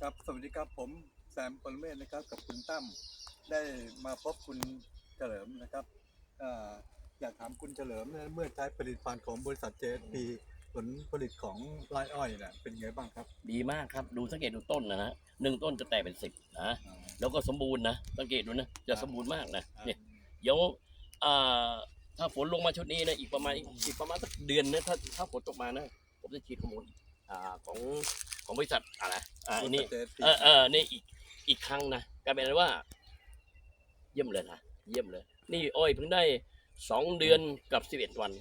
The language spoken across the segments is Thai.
ครับสวัสดีครับผมแซมปรเมศนะครับกับคุณตั้มได้มาพบคุณเฉลิมนะครับเอ่ออยากถามคุณเฉลิมเนี่ยเมื่อใช้ผลิตภัณฑ์ของบริษัท JSP ผลผลิตของไร่อ้อยเนี่ยเป็นไงบ้างครับ ดีมากครับดูสังเกตดูต้นนะนะหนึ่งต้นจะแตกเป็นสิบนะแล้วก็สมบูรณ์นะสังเกตดูนะจะสมบูรณ์มากนะเนี่ยเดี๋ยวอ่าถ้าฝนลงมาชุดนี้นะอีกประมาณอีกประมาณสักเดือนนะถ้าถ้าฝนตกมานะผมจะฉีดฮอร์โมน อ่าของของบริษัทอะไรอ่าอันนี้บริษัท JSP เออเออนี่อีกอีกครั้งนะกลายเป็นว่า เยี่ยมเลยนะเยี่ยมเลย นี่อ้อยเพิ่งได้สองเดือนกับสิบเอ็ดวัน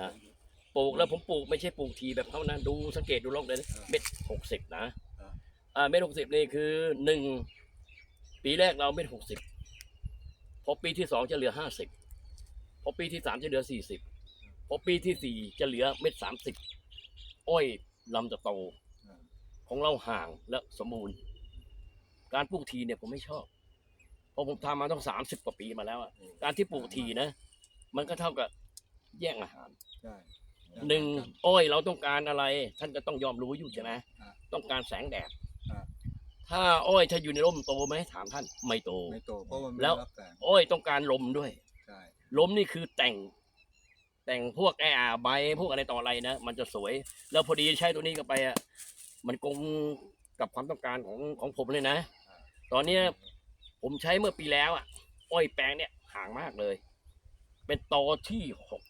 นะปลูกแล้วผมปลูกไม่ใช่ปลูกทีแบบเขานะดูสังเกตดูลอกเลยนะเม็ดหกสิบนะอ่าอ่าเม็ดหกสิบนี่คือหนึ่งปีแรกเราเม็ดหกสิบพอปีที่สองจะเหลือห้าสิบพอปีที่สามจะเหลือสี่สิบพอปีที่สี่จะเหลือเม็ดสามสิบ อ้อยลำจะโตอ่าของเราห่างและสมบูรณ์ การปลูกทีเนี่ยผมไม่ชอบ เพราะผมทำมาต้องสามสิบกว่าปีมาแล้วอะการที่ปลูกทีนะ มันก็เท่ากับแย่งอาหารใช่หนึ่งอ้อยเราต้องการอะไร ท่านก็ต้องยอมรู้อยู่ใช่ไหมอ่าต้องการแสงแดดอ่าถ้าอ้อยถ้าอยู่ในร่มโตไหมถามท่าน ไม่โตไม่โตเพราะว่ามันแล้วไม่รับแสงอ้อยต้องการลมด้วยใช่ลมนี่คือแต่ง แต่งพวกแอร์ใบพวกอะไรต่ออะไรนะ มันจะสวย แล้วพอดีใช้ตัวนี้ก็ไปอะมันกลมกับความต้องการของของผมเลยนะ ตอนเนี้ยผมใช้เมื่อปีแล้วอะ อ้อยแปลงเนี่ยห่างมากเลย เป็นตอที่หก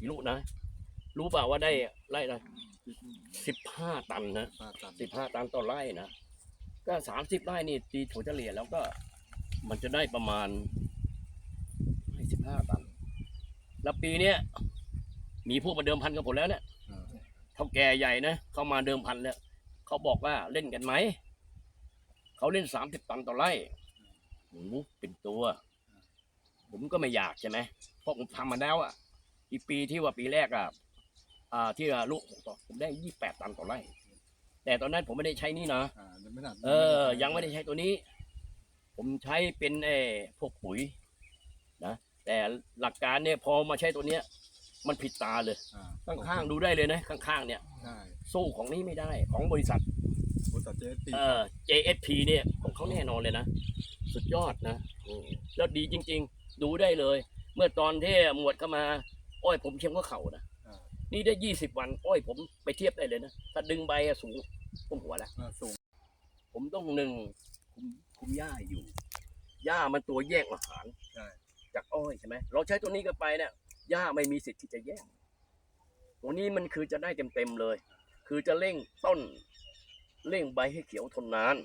กิโลนะ รู้เปล่าว่าได้ไร่ละสิบห้าตันนะป้าตันสิบห้าตันต่อไร่นะ ก็สามสิบไร่นี่ตีถั่วเฉลี่ยแล้วก็ มันจะได้ประมาณสิบห้าตัน แล้วปีเนี้ยมีพวกมาเดิมพันกับผมแล้วเนี่ยอ่าเท่าแก่ใหญ่นะเข้ามาเดิมพันแล้วเขาบอกว่าเล่นกันไหมเขาเล่นสามสิบตันต่อไร่โอ้โหเป็นตัว ผมก็ไม่อยากใช่ไหมเพราะผมทำมาแล้วอะอีกปีที่ว่าปีแรกอะอ่าที่ว่าลูกผมได้ยี่แปดตันต่อไร่ แต่ตอนนั้นผมไม่ได้ใช้นี่นะอ่ายังไม่ได้เออ ยังไม่ได้ใช้ตัวนี้ ผมใช้เป็นเออพวกปุ๋ยนะ แต่หลักการเนี่ยพอมาใช้ตัวเนี้ย มันผิดตาเลยอ่ข้างๆดูได้เลยนะข้างๆเนี่ยใช่สู้ของนี้ไม่ได้ของบริษัท บริษัท JSP เอ่อ JSP เนี่ยของเขาแน่นอนเลยนะ สุดยอดนะอืมแล้วดีจริง ๆ ดูได้เลย เมื่อตอนที่หมวดเข้ามา อ้อยผมเชียงว่าเขานะอ่านี่ได้ยี่สิบวัน อ้อยผมไปเทียบได้เลยนะ ถ้าดึงใบอะสูงต้มหัวแล้วอ่าสูงผมต้องหนึ่งคุมคุมหญ้าอยู่หญ้ามันตัวแยกอาหาร ใช่ จากอ้อยใช่ไหมเราใช้ตัวนี้กันไปเนี่ยหญ้าไม่มีสิทธิ์ที่จะแย่งตัวนี้มันคือจะได้เต็มๆเลย คือจะเร่งต้นเร่งใบให้เขียวทนนาน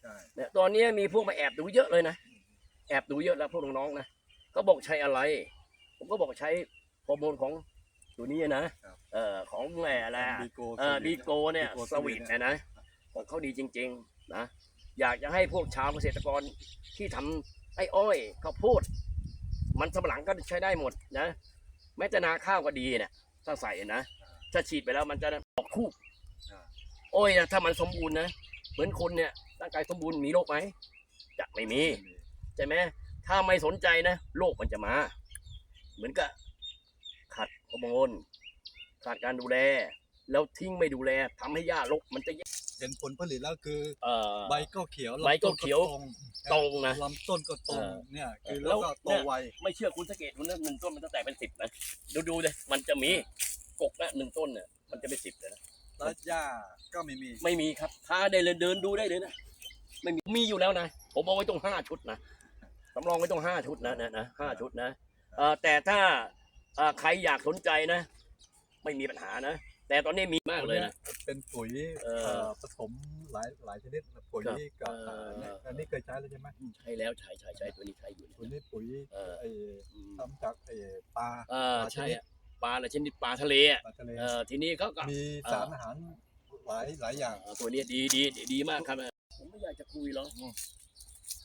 ใช่เนี่ยตอนนี้มีพวกมาแอบดูเยอะเลยนะแอบดูเยอะแล้วพวกน้องๆนะก็บอกใช้อะไร ผมก็บอกใช้ฮอร์โมนของตัวนี้นะเอ่อของแหล่อะไรอะบีโกเอ่อบีโกเนี่ยสวีทเนี่ยนะของเขาดีจริง ๆ นะอยากจะให้พวกชาวเกษตรกรที่ทำไอ้อ้อยข้าวโพด มันสำปะหลังก็ใช้ได้หมดนะ แม้แต่นาข้าวก็ดีเนี่ยถ้าใส่นะถ้าฉีดไปแล้วมันจะออกคู่โอ้ยนะถ้ามันสมบูรณ์นะเหมือนคนเนี่ยร่างกายสมบูรณ์มีโรคไหมจะไม่มีใช่ไหมถ้าไม่สนใจนะโรคมันจะมา เหมือนกับขาดฮอร์โมนขาดการดูแล แล้วทิ้งไม่ดูแลทำให้หญ้ารกมันจะแย่เห็นผลผลิตแล้วคือเอ่อใบก็เขียวใบก็เขียวลำต้นตรงนะลำต้นก็ตรงเออเนี่ยคือแล้แล้ววก็โตเนี่ยไวไม่เชื่อคุณสังเกตดูนะหนึ่งต้นมันจะแตกเป็นสิบนะดูดูเลยมันจะมีกกนะหนึ่งต้นเนี่ยมันจะเป็นสิบเลยนะแล้วหญ้าก็ไม่มีไม่มีครับถ้าได้เลยเดินดูได้เลยนะไม่มีมีอยู่แล้วนะผมเอาไว้ตรงห้าชุดนะสำรองไว้ตรงห้าชุดนะนะนะห้าชุดนะเอ่อแต่ถ้าเอ่อใครอยากสนใจนะ ไม่มีปัญหานะ แต่ตอนนี้มีมากเลยนะ เป็นปุ๋ยเออเอ่อผสมหลายหลายชนิดปุ๋ยครับกับเออเนี่ยอันนี้เคยใช้แล้วใช่ไหมใช่แล้วใช่ใช่ใช่ตัวนี้ใช่อยู่ตัวนี้ปุ๋ยเออไอ้อืมทำจากไอ้ปลาอ่าใช่อะปลาอะไรชนิดปลาทะเลอะปลาทะเลเออทีนี้เขาก็ มีสารอาหารหลายหลายอย่าง อ่าตัวนี้ดีดีดีดีมากครับผมไม่อยากจะคุยหรอก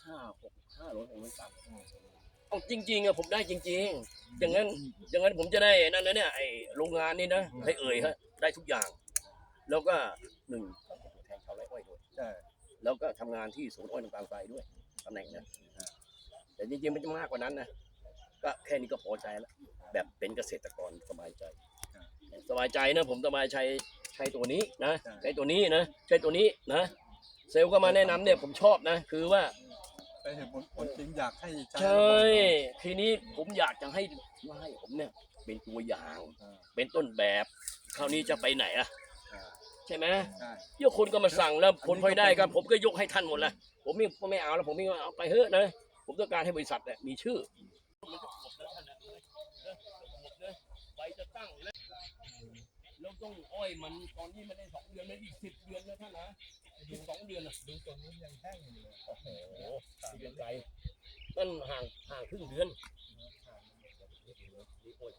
ห้าหกห้าร้อยองค์มันต่ำเอาจริงๆอะผมได้จริง ๆ อย่างนั้นอย่างนั้นผมจะได้นั่นนะเนี่ยไอโรงงานนี่นะให้เอ่ยฮะ ได้ทุกอย่าง แล้วก็หนึ่งก็เป็นตัวแทนชาวไร่อ้อยด้วยใช่แล้วก็ทำงานที่ศูนย์อ้อยน้ำตาลทรายด้วยตำแหน่งนะแต่จริงๆมันจะมากกว่านั้นนะก็แค่นี้ก็พอใจแล้วแบบเป็นเกษตรกรสบายใจ สบายใจนะผมสบายใจใช้ตัวนี้นะใช่ใช้ตัวนี้นะใช้ตัวนี้นะ เซลล์ก็มาแนะนำเนี่ยผมชอบนะ คือว่าไปเห็นผลผลจริงอยากให้ใช้ใช่ทีนี้ผมอยากจะให้ว่าให้ผมเนี่ย เป็นตัวอย่าง อ่าเป็นต้นแบบ คราวนี้จะไปไหนอะอ่าใช่ไหมใช่เดี๋ยวคนก็มาสั่งแล้วผลพลอยได้ก็ผมก็ยกให้ท่านหมดละผมไม่ไม่เอาแล้วผมไม่เอาไปเถอะนะผมต้องการให้บริษัทเนี่ยมีชื่อใบจะตั้งแล้วแล้วต้องอ้อยมันตอนนี้มันได้สองเดือนไม่อีกสิบเดือนนะท่านนะอีกสองเดือนนะดูตรงนู้นยังแห้งอยู่เลยโอ้โหสี่เดือนไกลนั่นห่างห่างครึ่งเดือนนี่โอ้ย